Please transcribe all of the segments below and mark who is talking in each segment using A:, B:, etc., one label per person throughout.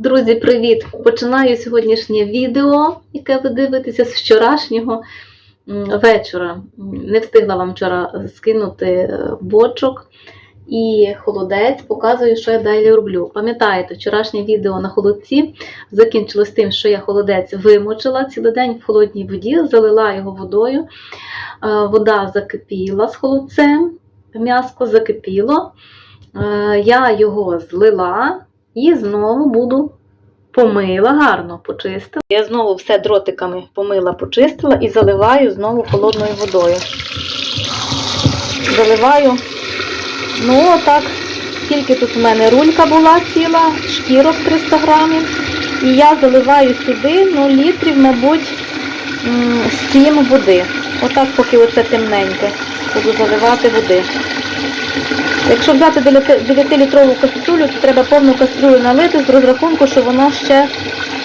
A: Друзі, привіт! Починаю сьогоднішнє відео, яке ви дивитеся з вчорашнього вечора. Не встигла вам вчора скинути е, бочок і холодець, показую, що я далі роблю. Пам'ятаєте, вчорашнє відео на холодці закінчилось тим, що я холодець вимочила цілий день в холодній воді, залила його водою. Е, Вода закипіла з холодцем, м'яско закипіло. Е, Я його злила. І знову буду помила гарно, почистила. Я знову все дротиками помила, почистила і заливаю знову холодною водою. Заливаю, ну отак, скільки тут у мене рулька була ціла, шкірок 300 грамів. І я заливаю сюди, ну, літрів, мабуть, 7 води. Отак, поки оце темненьке, буду заливати води. Якщо взяти 9-літрову кастрюлю, то треба повну кастрюлю налити з розрахунку, що воно ще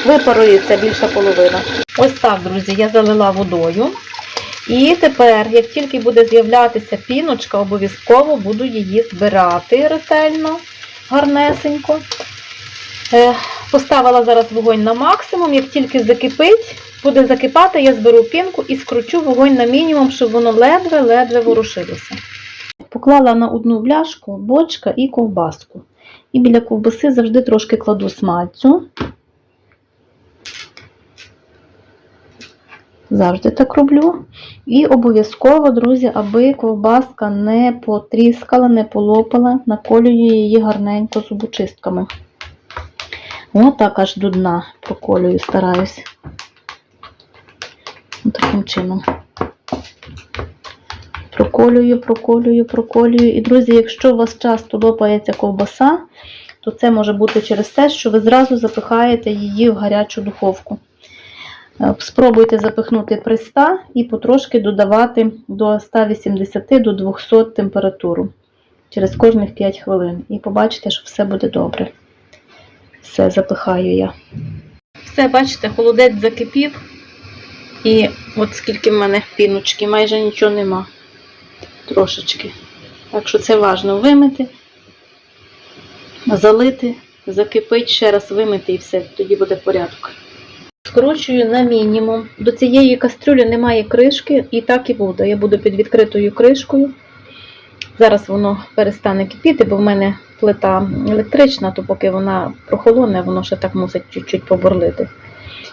A: випарується більша половина. Ось так, друзі, я залила водою. І тепер, як тільки буде з'являтися піночка, обов'язково буду її збирати ретельно, гарнесенько. Е, Поставила зараз вогонь на максимум, як тільки закипить, буде закипати, я зберу пінку і скручу вогонь на мінімум, щоб воно ледве-ледве ворушилося. Поклала на одну бляшку бочка і ковбаску. І біля ковбаси завжди трошки кладу смальцю. Завжди так роблю. І обов'язково, друзі, аби ковбаска не потріскала, не полопала, наколюю її гарненько зубочистками. Отак аж до дна проколюю, стараюсь. Таким чином. Проколюю, проколюю, проколюю. І, друзі, якщо у вас часто лопається ковбаса, то це може бути через те, що ви зразу запихаєте її в гарячу духовку. Е, Спробуйте запихнути при 100 і потрошки додавати до 180 до 200 температуру через кожних 5 хвилин. І побачите, що все буде добре. Все, запихаю я. Все, бачите, холодець закипів. І от скільки в мене піночки, майже нічого нема трошечки. Так що це важливо вимити, залити, закипить, ще раз вимити і все, тоді буде порядок. Скручую на мінімум. До цієї кастрюлі немає кришки, і так і буде. Я буду під відкритою кришкою. Зараз воно перестане кипіти, бо в мене плита електрична, то поки вона прохолоне, воно ще так мусить чуть-чуть поборлити.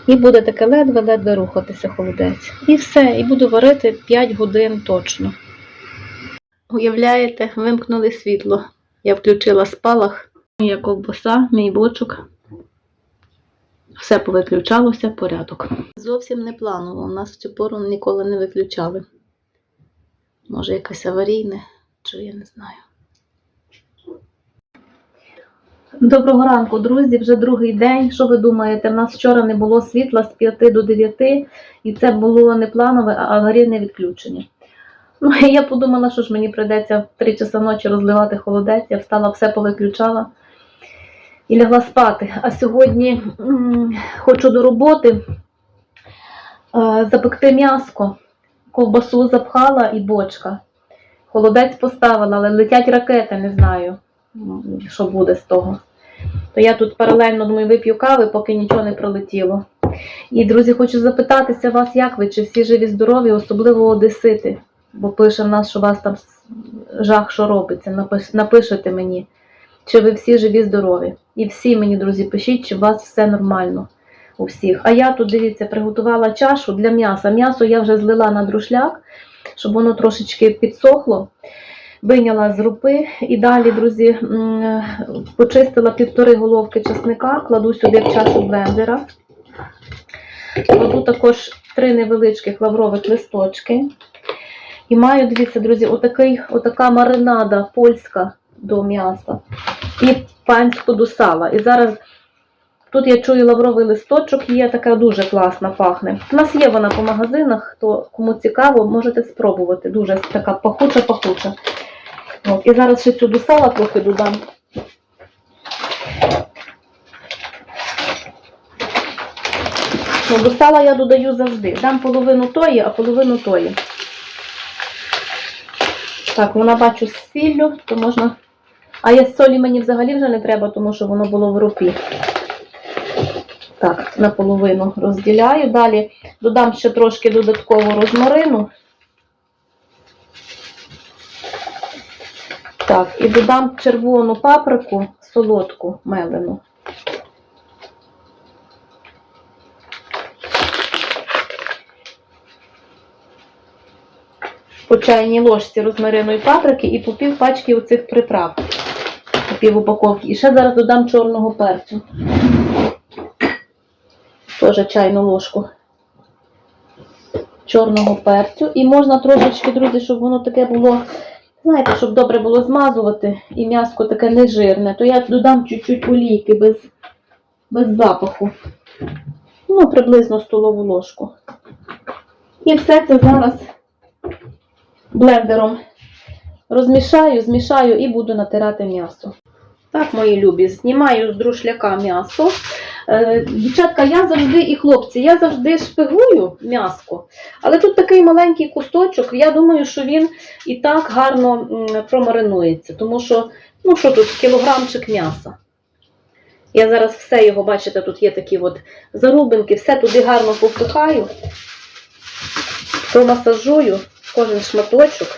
A: І буде таке ледве-ледве рухатися холодець. І все, і буду варити 5 годин точно. Уявляєте, вимкнули світло. Я включила спалах, моя ковбаса, мій бочок. Все повиключалося, порядок. Зовсім не планово. У нас в цю пору ніколи не виключали. Може, якесь аварійне, чи я не знаю. Доброго ранку, друзі. Вже другий день. Що ви думаєте? У нас вчора не було світла з 5 до 9, і це було не планове, а аварійне відключення. Ну, я подумала, що ж мені прийдеться в 3 часа ночі розливати холодець. Я встала, все повиключала і лягла спати. А сьогодні м, хочу до роботи е, запекти м'яско. Ковбасу запхала і бочка. Холодець поставила, але летять ракети, не знаю, що буде з того. То я тут паралельно думаю, вип'ю кави, поки нічого не пролетіло. І, друзі, хочу запитатися вас, як ви, чи всі живі, здорові, особливо одесити. Бо пише в нас, що у вас там жах, що робиться. Напиш- Напишете мені, чи ви всі живі, здорові. І всі мені, друзі, пишіть, чи у вас все нормально у всіх. А я тут, дивіться, приготувала чашу для м'яса. М'ясо я вже злила на друшляк, щоб воно трошечки підсохло. Виняла з рупи і далі, друзі, почистила півтори головки чесника, кладу сюди в чашу блендера. Кладу також три невеличких лаврових листочки. І маю, дивіться, друзі, отакий, отака маринада польська до м'яса і панську до сала. І зараз тут я чую лавровий листочок, є така дуже класна, пахне. У нас є вона по магазинах, хто кому цікаво, можете спробувати. Дуже така пахуча-пахуча. І зараз ще цю до сала трохи додам. Ну, до сала я додаю завжди. Дам половину тої, а половину тої. Так, вона бачу з сіллю, то можна. А я солі мені взагалі вже не треба, тому що воно було в рупі. Так, наполовину розділяю. Далі додам ще трошки додатково розмарину. Так, і додам червону паприку солодку мелену. По чайній ложці розмариної паприки і по пів пачки оцих приправ. По пів упаковки. І ще зараз додам чорного перцю. Теж чайну ложку чорного перцю. І можна трошечки, друзі, щоб воно таке було, знаєте, щоб добре було змазувати і м'яско таке нежирне, то я додам чуть-чуть олійки без, без запаху. Ну, приблизно столову ложку. І все це зараз блендером розмішаю, змішаю і буду натирати м'ясо. Так, мої любі, знімаю з друшляка м'ясо. Е, Дівчатка, я завжди і хлопці, я завжди шпигую м'яско, але тут такий маленький кусточок, я думаю, що він і так гарно промаринується, тому що, ну що тут, кілограмчик м'яса. Я зараз все його, бачите, тут є такі от зарубинки, все туди гарно повпихаю, промасажую кожен шматочок.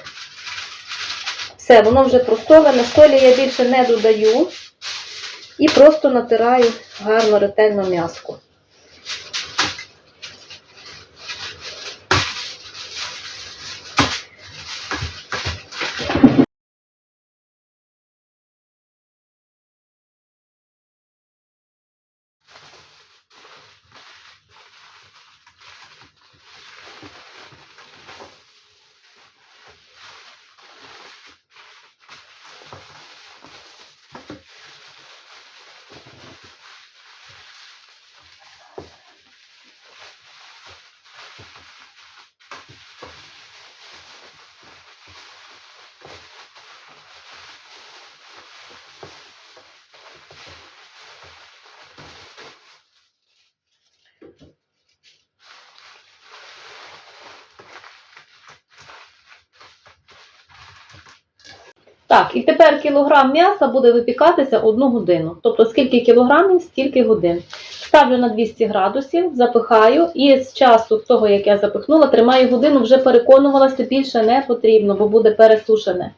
A: Все, воно вже просоване, солі я більше не додаю. І просто натираю гарно ретельно м'яско. Так, і тепер кілограм м'яса буде випікатися одну годину. Тобто скільки кілограмів, стільки годин. Ставлю на 200 градусів, запихаю, і з часу того, як я запихнула, тримаю годину, вже переконувалася, більше не потрібно, бо буде пересушене.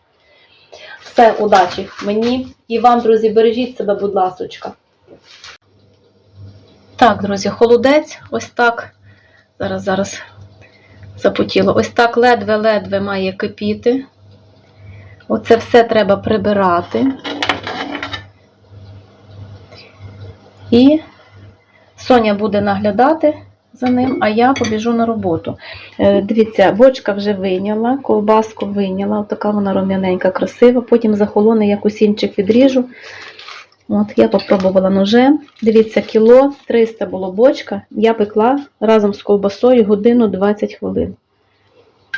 A: Все, удачі мені і вам, друзі, бережіть себе, будь ласочка. Так, друзі, холодець, ось так. Зараз, зараз запотіло. Ось так ледве-ледве має кипіти. Оце все треба прибирати. І Соня буде наглядати за ним, а я побіжу на роботу. Е, Дивіться, бочка вже вийняла, ковбаску вийняла, така вона рум'яненька, красива. Потім захолоне, як усінчик відріжу. От, я попробувала ножем. Дивіться, кіло 300 було бочка. Я пекла разом з ковбасою годину 20 хвилин.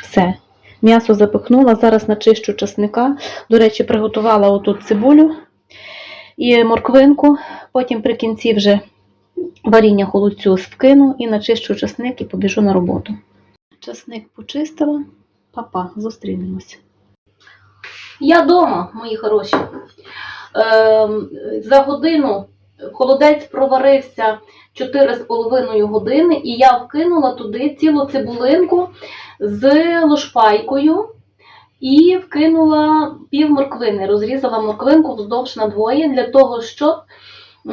A: Все. М'ясо запихнула, зараз начищу чесника. До речі, приготувала отут цибулю і морквинку. Потім при кінці вже варіння холодцю вкину і начищу чесник і побіжу на роботу. Чесник почистила. Папа, зустрінемося. Я вдома, мої хороші. Ем, за годину холодець проварився 4,5 години, і я вкинула туди цілу цибулинку з лошпайкою і вкинула пів морквини. Розрізала морквинку вздовж на двоє для того, щоб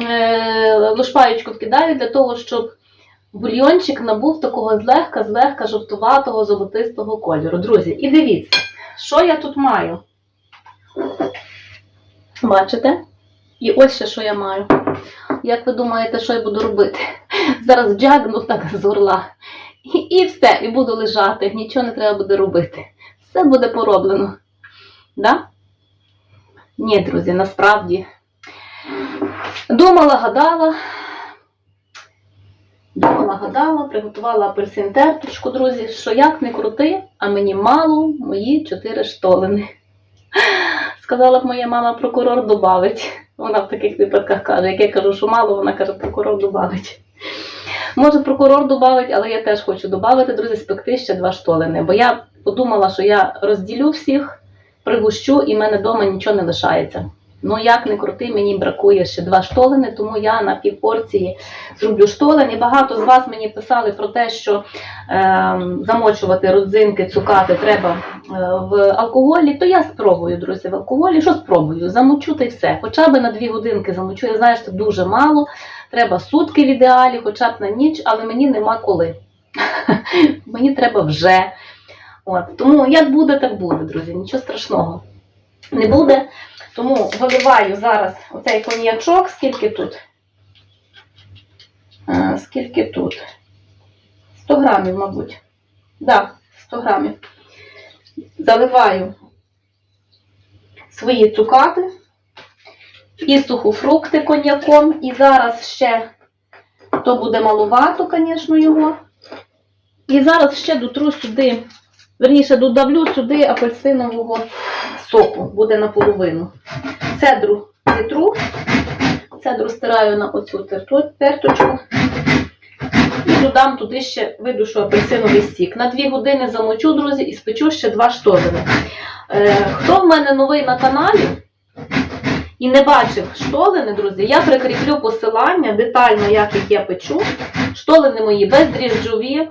A: е, лошпаєчку вкидаю для того, щоб бульйончик набув такого злегка, злегка жовтуватого золотистого кольору. Друзі, і дивіться, що я тут маю. Бачите? І ось ще що я маю. Як ви думаєте, що я буду робити? Зараз джагну так з горла. І, і все, і буду лежати, нічого не треба буде робити. Все буде пороблено. Да? Ні, друзі, насправді. Думала, гадала. Думала, гадала, приготувала апельсин терточку, друзі, що як не крути, а мені мало мої чотири штолини. Сказала б моя мама, прокурор добавить. Вона в таких випадках каже, як я кажу, що мало, вона каже, прокурор добавить. Може, прокурор добавить, але я теж хочу додати, друзі, спекти ще два штолини. Бо я подумала, що я розділю всіх, пригущу, і в мене вдома нічого не лишається.
B: Ну, як не крути, мені бракує ще два штолени, тому я на півпорції зроблю штолен. І багато з вас мені писали про те, що е, замочувати родзинки, цукати треба е, в алкоголі. То я спробую, друзі, в алкоголі. Що спробую? Замочу та й все. Хоча б на дві годинки замочу. Я знаю, що дуже мало. Треба сутки в ідеалі, хоча б на ніч, але мені нема коли. Мені треба вже. От. Тому як буде, так буде, друзі. Нічого страшного не буде. Тому виливаю зараз оцей коньячок, скільки тут? А, скільки тут? 100 грамів, мабуть. Так, да, 100 грамів. Заливаю свої цукати і сухофрукти коньяком. І зараз ще, то буде малувато, звісно, його. І зараз ще дотру сюди, верніше додавлю сюди апельсинового соку, буде наполовину. Цедру зітру, цедру стираю на оцю терточку. І додам туди ще видушу апельсиновий сік. На 2 години замочу, друзі, і спечу ще два штолени. Е, хто в мене новий на каналі і не бачив штолени, друзі, я прикріплю посилання детально, як їх я печу. Штолени мої бездріжджові,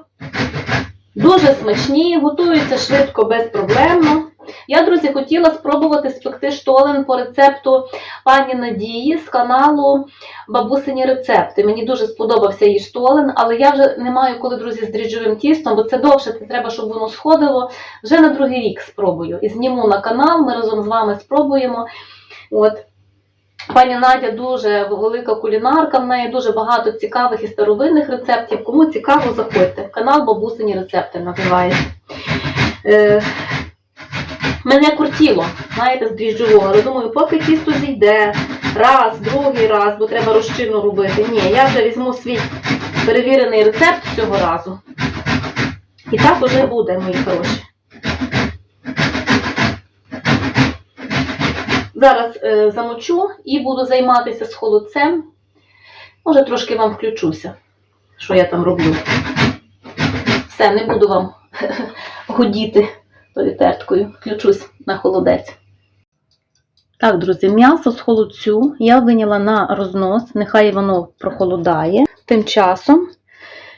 B: дуже смачні, готуються швидко, безпроблемно. Я, друзі, хотіла спробувати спекти штолен по рецепту пані Надії з каналу Бабусині рецепти. Мені дуже сподобався її штолен, але я вже не маю коли, друзі, з дріжджовим тістом, бо це довше, це треба, щоб воно сходило. Вже на другий рік спробую. І зніму на канал, ми разом з вами спробуємо. От. Пані Надя дуже велика кулінарка, в неї дуже багато цікавих і старовинних рецептів. Кому цікаво, заходьте. Канал Бабусині рецепти називається. Мене куртіло, знаєте, з дріжджового, але думаю, поки тісто зійде, раз, другий раз, бо треба розчину робити. Ні, я вже візьму свій перевірений рецепт цього разу. І так уже буде, мої хороші. Зараз е, замочу і буду займатися з холодцем. Може, трошки вам включуся, що я там роблю. Все, не буду вам гудіти тою терткою. Включусь на холодець. Так, друзі, м'ясо з холодцю я виняла на рознос, нехай воно прохолодає. Тим часом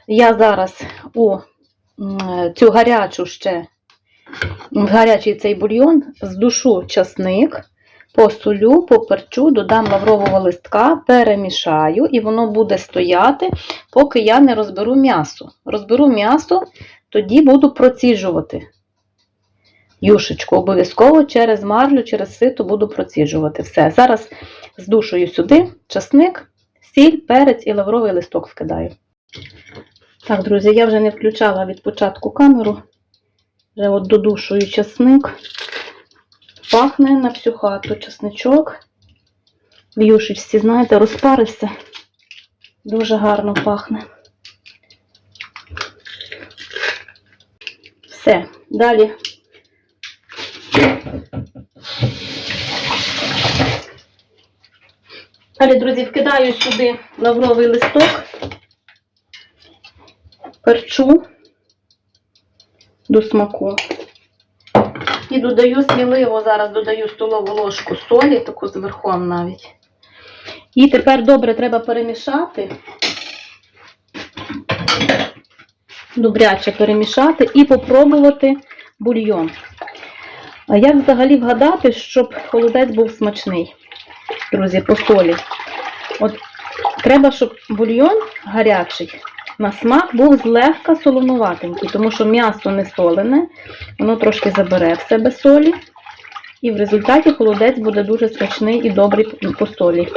B: я зараз у цю гарячу ще, в гарячий цей бульйон здушу часник, посолю, поперчу, додам лаврового листка, перемішаю, і воно буде стояти, поки я не розберу м'ясо. Розберу м'ясо, тоді буду проціжувати. Юшечку обов'язково через марлю, через сито буду проціджувати. Все. Зараз здушую сюди часник, сіль, перець і лавровий листок вкидаю. Так, друзі, я вже не включала від початку камеру. Вже от додушую часник. Пахне на всю хату часничок. В юшечці, знаєте, розпарився. Дуже гарно пахне. Все, далі Далі, друзі, вкидаю сюди лавровий листок, перчу до смаку. І додаю сміливо, зараз додаю столову ложку солі, таку з верхом навіть. І тепер добре треба перемішати, добряче перемішати і попробувати бульйон. А як взагалі вгадати, щоб холодець був смачний? Друзі, по солі. От треба, щоб бульйон гарячий на смак був злегка солонуватенький, тому що м'ясо не солене, воно трошки забере в себе солі. І в результаті холодець буде дуже смачний і добрий по солі.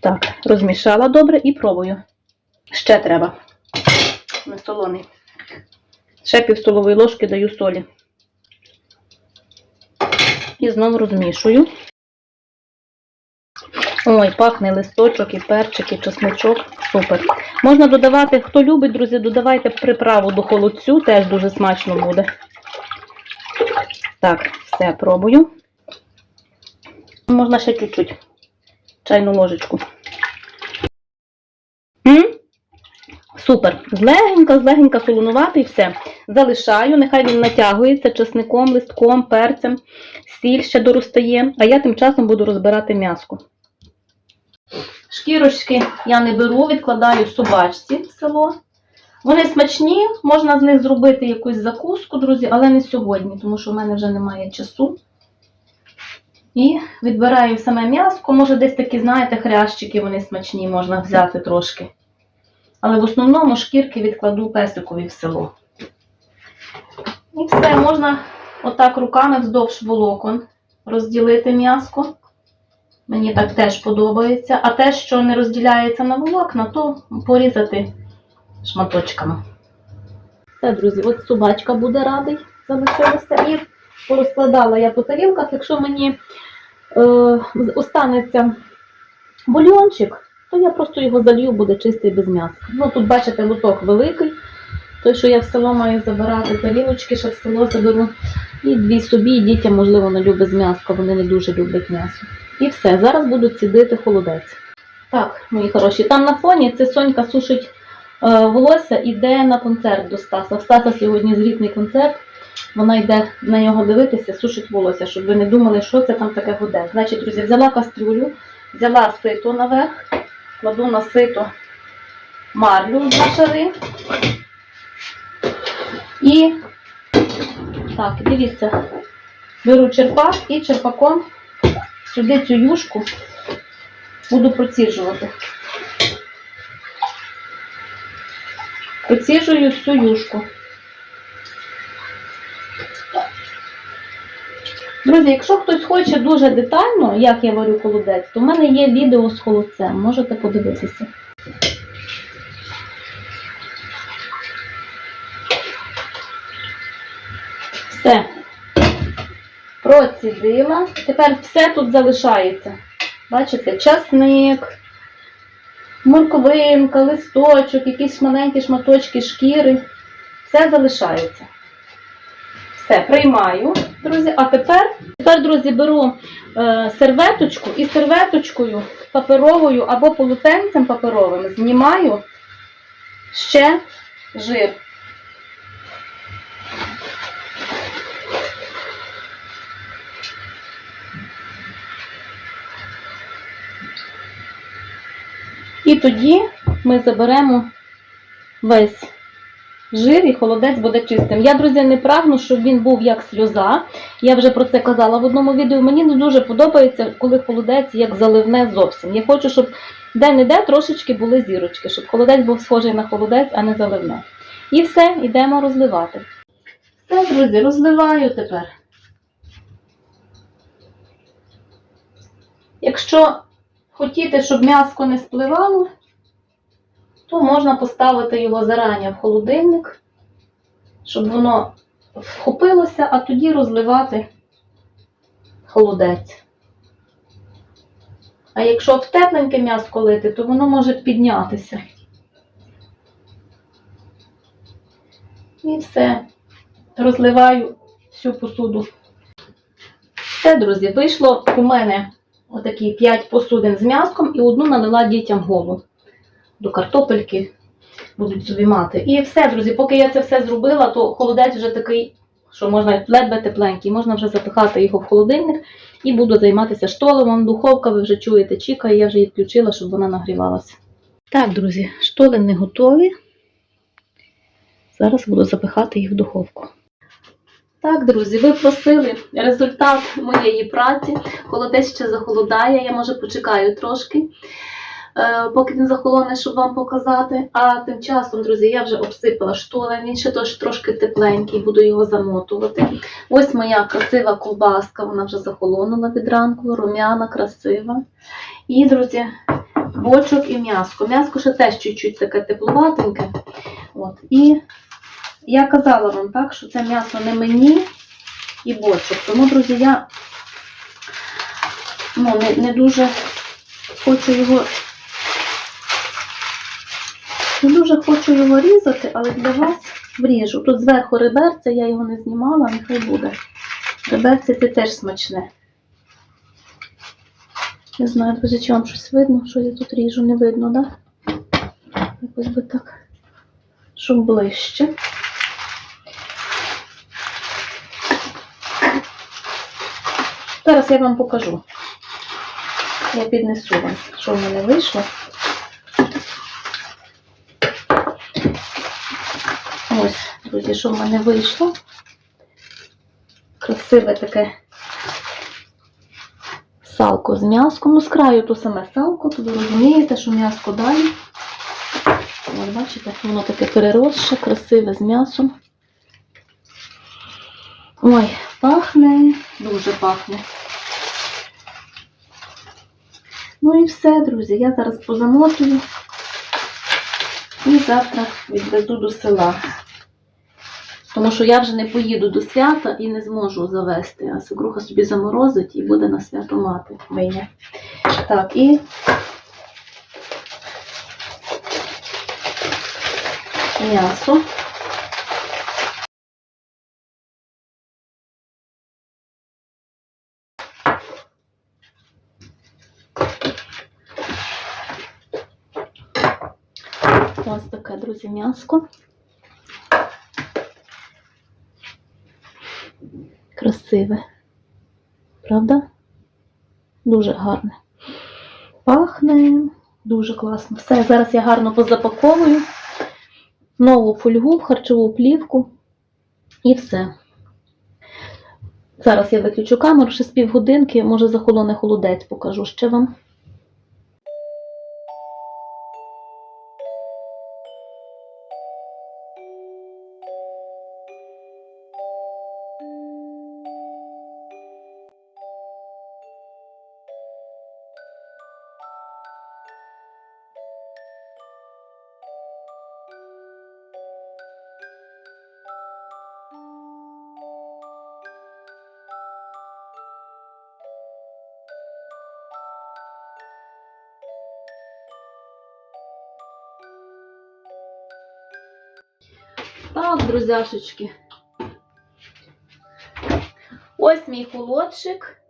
B: Так, розмішала добре і пробую. Ще треба. Не солоний. Ще пів столової ложки даю солі. І знову розмішую. Ой, пахне листочок і перчик, і чесничок. Супер. Можна додавати, хто любить, друзі, додавайте приправу до холодцю, теж дуже смачно буде. Так, все, пробую. Можна ще чуть-чуть. Чайну ложечку. М? Супер. Злегенька, злегенька солонувати і все.
A: залишаю, нехай він натягується чесником, листком, перцем, сіль ще доростає, а я тим часом буду розбирати м'яско. Шкірочки я не беру, відкладаю собачці в село. Вони смачні, можна з них зробити якусь закуску, друзі, але не сьогодні, тому що в мене вже немає часу. І відбираю саме м'яско. Може, десь такі, знаєте, хрящики, вони смачні, можна взяти трошки. Але в основному шкірки відкладу песикові в село. І все, можна отак руками вздовж волокон розділити м'яско. Мені так теж подобається. А те, що не розділяється на волокна, то порізати шматочками. Все, друзі, от собачка буде радий залишилася. І порозкладала я по тарілках. Якщо мені е, останеться бульйончик, то я просто його залью, буде чистий без м'яса. Ну тут, бачите, лоток великий. Той, що я в село маю забирати тарілочки, ще в село заберу. І дві собі, і дітям, можливо, не любить з м'яска, вони не дуже люблять м'ясо. І все, зараз буду цідити холодець. Так, мої хороші, там на фоні це Сонька сушить е, волосся, іде на концерт до Стаса. В Стаса сьогодні звітний концерт. Вона йде на нього дивитися, сушить волосся, щоб ви не думали, що це там таке гуде. Значить, друзі, взяла кастрюлю, взяла сито наверх, кладу на сито марлю два шари. І так, дивіться, беру черпак і черпаком сюди цю юшку буду проціжувати. Проціжую всю юшку. Друзі, якщо хтось хоче дуже детально, як я варю холодець, то в мене є відео з холодцем, можете подивитися. Все. Процідила. Тепер все тут залишається. Бачите, часник, морковинка, листочок, якісь маленькі шматочки шкіри. Все залишається. Все, приймаю, друзі. А тепер, тепер друзі, беру е, серветочку і серветочкою паперовою або полотенцем паперовим знімаю ще жир. І тоді ми заберемо весь жир і холодець буде чистим. Я, друзі, не прагну, щоб він був як сльоза. Я вже про це казала в одному відео. Мені не дуже подобається, коли холодець як заливне зовсім. Я хочу, щоб де-не-де трошечки були зірочки, щоб холодець був схожий на холодець, а не заливне. І все, йдемо розливати. Все, друзі, розливаю тепер. Якщо хотіти, щоб м'яско не спливало, то можна поставити його зарані в холодильник, щоб воно вхопилося, а тоді розливати холодець. А якщо в тепленьке м'яско лити, то воно може піднятися. І все. Розливаю всю посуду. Все, друзі, вийшло у мене отакі 5 посудин з м'яском і одну налила дітям голу до картопельки будуть собі мати. І все, друзі, поки я це все зробила, то холодець вже такий, що можна ледве тепленький, можна вже запихати його в холодильник і буду займатися штолемом. Духовка, ви вже чуєте, чікає, я вже її включила, щоб вона нагрівалася. Так, друзі, штолени готові. Зараз буду запихати їх в духовку. Так, друзі, ви просили результат моєї праці. Холодець ще захолодає, я може почекаю трошки, е, поки він захолоне, щоб вам показати. А тим часом, друзі, я вже обсипала штолен, він ще трошки тепленький, буду його замотувати. Ось моя красива ковбаска, вона вже захолонула від ранку, рум'яна, красива. І, друзі, бочок і м'яско. М'яско ще теж чуть-чуть таке тепловатеньке. От. І я казала вам так, що це м'ясо не мені і бочок. Тому, друзі, я ну, не, не дуже хочу його. Не дуже хочу його різати, але для вас вріжу. Тут зверху реберця, я його не знімала, нехай буде. Реберце це теж смачне. Не знаю, друзі, чи вам щось видно, що я тут ріжу, не видно, так? Да? Якось би так, щоб ближче.
B: Зараз я вам покажу. Я піднесу вам, що в мене вийшло. Ось, друзі, що в мене вийшло. Красиве таке салко з м'яском. Ну, з краю то саме салко, то ви розумієте, що м'яско далі. От бачите, воно таке переросше, красиве з м'ясом. Ой, пахне, дуже пахне. Ну і все, друзі. Я зараз позамотую і завтра відвезу до села. Тому що я вже не поїду до свята і не зможу завести, а свекруха собі заморозить і буде на свято мати миє. Так, і м'ясо. Ось таке, друзі, м'яско. Красиве. Правда? Дуже гарне. Пахне дуже класно. Все, зараз я гарно позапаковую. Нову фольгу харчову плівку. І все. Зараз я виключу камеру, ще з півгодинки, може захолоне холодець покажу ще вам. Друзяшечки. Ось мій холодчик.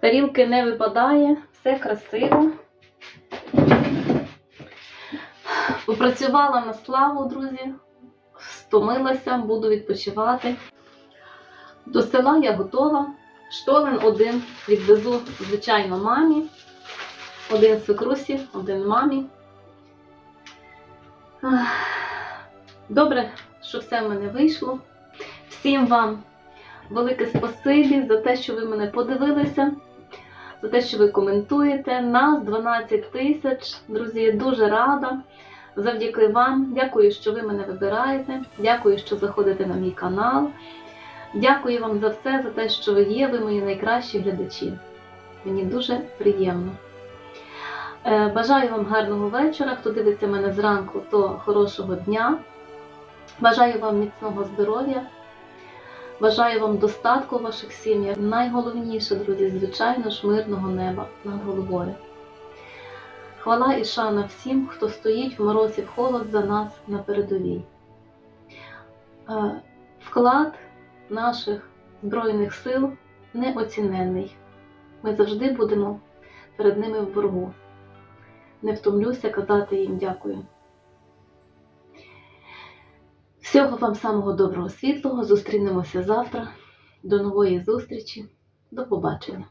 B: Тарілки не випадає, все красиво. Попрацювала на славу, друзі. Стомилася, буду відпочивати. До села я готова. Штолен один відвезу, звичайно, мамі. Один свекрусі, один мамі. Добре, що все в мене вийшло. Всім вам велике спасибі за те, що ви мене подивилися, за те, що ви коментуєте. Нас 12 тисяч. Друзі, я дуже рада. Завдяки вам. Дякую, що ви мене вибираєте. Дякую, що заходите на мій канал. Дякую вам за все, за те, що ви є, ви мої найкращі глядачі. Мені дуже приємно. Е, Бажаю вам гарного вечора. Хто дивиться мене зранку, то хорошого дня. Бажаю вам міцного здоров'я. Бажаю вам достатку в ваших сім'ях. Найголовніше, друзі, звичайно ж, мирного неба над головою. Хвала і шана всім, хто стоїть в мороз і в холод за нас на передовій. Е, Вклад наших Збройних сил неоціненний. Ми завжди будемо перед ними в боргу не втомлюся казати їм дякую. Всього вам самого доброго світлого. Зустрінемося завтра. До нової зустрічі. До побачення.